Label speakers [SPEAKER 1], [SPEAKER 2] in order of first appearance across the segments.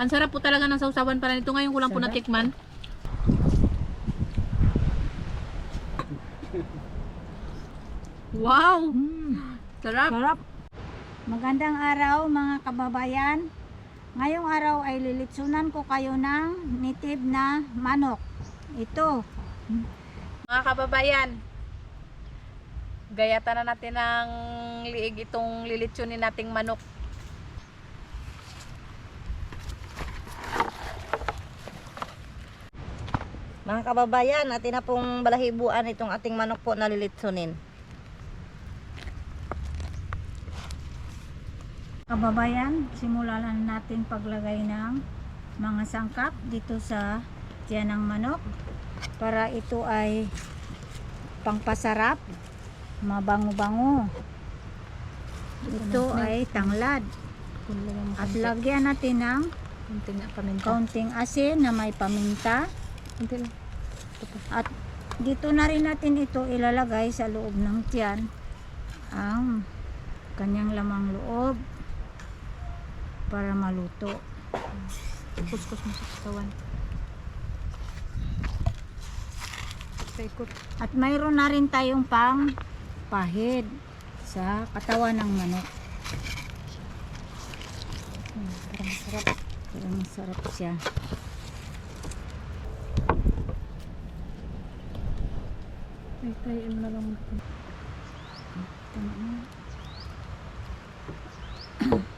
[SPEAKER 1] Ang sarap po talaga ng sausawan para nito. Ngayon ko lang po natikman. Wow!
[SPEAKER 2] Mm.
[SPEAKER 1] Sarap!
[SPEAKER 2] Sarap. Magandang araw mga kababayan. Ngayong araw ay lilitsunan ko kayo ng native na manok. Ito.
[SPEAKER 1] Mga kababayan, gayatan na natin ng liig itong lilitsunin nating manok.
[SPEAKER 3] Mga kababayan, atin na pong balahibuan itong ating manok po na lilitsunin.
[SPEAKER 2] Kababayan, simulan natin paglagay ng mga sangkap dito sa tiyan ng manok para ito ay pangpasarap, mabango-bango. Ito ay tanglad. At lagyan natin ng kaunting asin na may paminta.
[SPEAKER 1] Kunti lang.
[SPEAKER 2] At dito na rin natin ito ilalagay sa loob ng tiyan ang kanyang lamang loob para maluto.
[SPEAKER 1] Kuskus mo sa katawan.
[SPEAKER 2] At mayroon na rin tayong pang pahid sa katawan ng manok. Hmm, parang masarap. Parang masarap siya.
[SPEAKER 1] Ay, tayo na lang.
[SPEAKER 2] Tama na.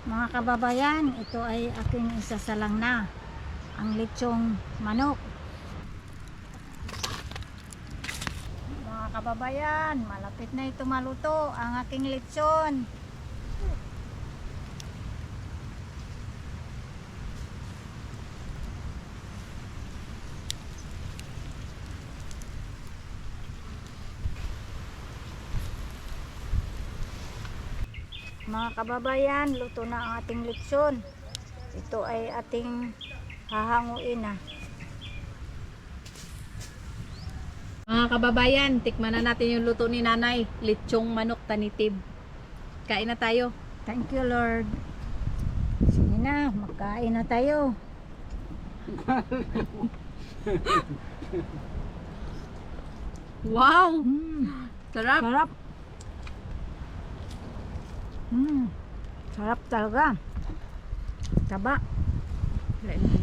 [SPEAKER 2] Mga kababayan, ito ay aking isasalang na ang lechong manok. Mga kababayan, malapit na ito maluto ang aking lechon. Mga kababayan, luto na ang ating lechon. Ito ay ating hahanguin na.
[SPEAKER 1] Mga kababayan, tikman na natin yung luto ni nanay. Lechong manok tanitib. Kain na tayo.
[SPEAKER 2] Thank you, Lord. Sige na, magkain na tayo.
[SPEAKER 1] Wow!
[SPEAKER 2] Mm,
[SPEAKER 1] Sarap!
[SPEAKER 2] sarap. Mm, sarap talaga. Taba.
[SPEAKER 1] Kain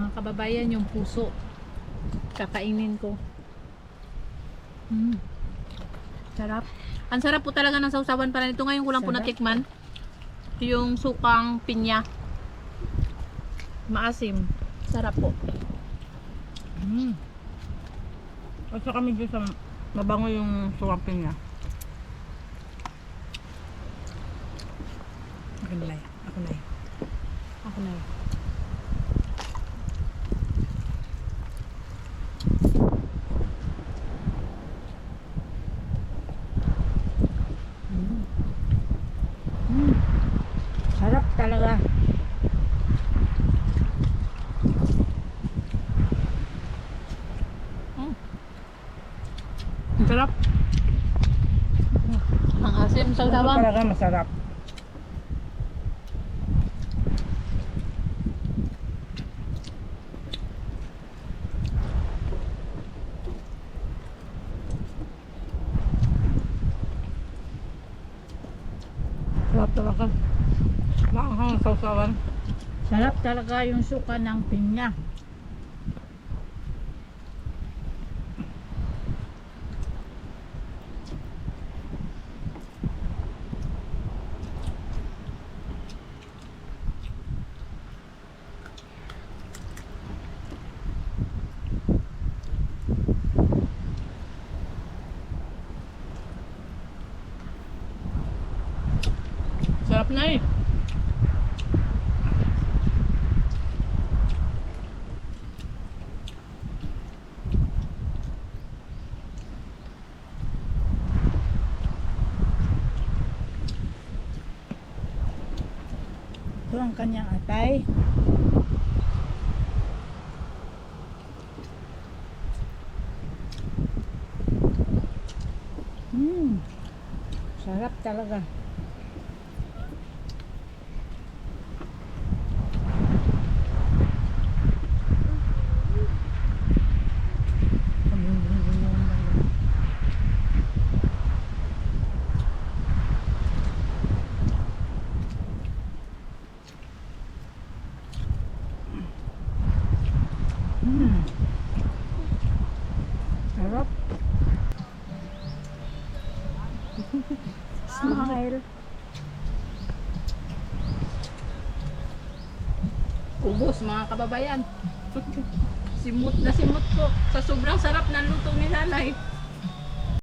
[SPEAKER 1] Mga kababayan, yung puso. Kakainin ko. Mm. Sarap. Ang sarap po talaga ng sausawan para nito. Ngayon ko lang po
[SPEAKER 2] Sarap.
[SPEAKER 1] natikman. Yung sukang pinya. Maasim. Sarap po.
[SPEAKER 3] Mm. At saka medyo sa mabango yung suwapin niya. Ako na. Ako na.
[SPEAKER 1] Ako na yun.
[SPEAKER 2] Mm, sarap talaga.
[SPEAKER 1] Ang sarap. Ang sa sausawan.
[SPEAKER 3] talaga masarap. Sarap talaga. Maanghang ang sausawan.
[SPEAKER 2] Sarap talaga yung suka ng pinya.
[SPEAKER 1] này
[SPEAKER 2] Ito ang kanyang atay. Mmm. Sarap talaga. Hmm. Sarap. Smile.
[SPEAKER 1] Ubos mga kababayan. simut na simut po. Sa sobrang sarap ng luto ni nanay.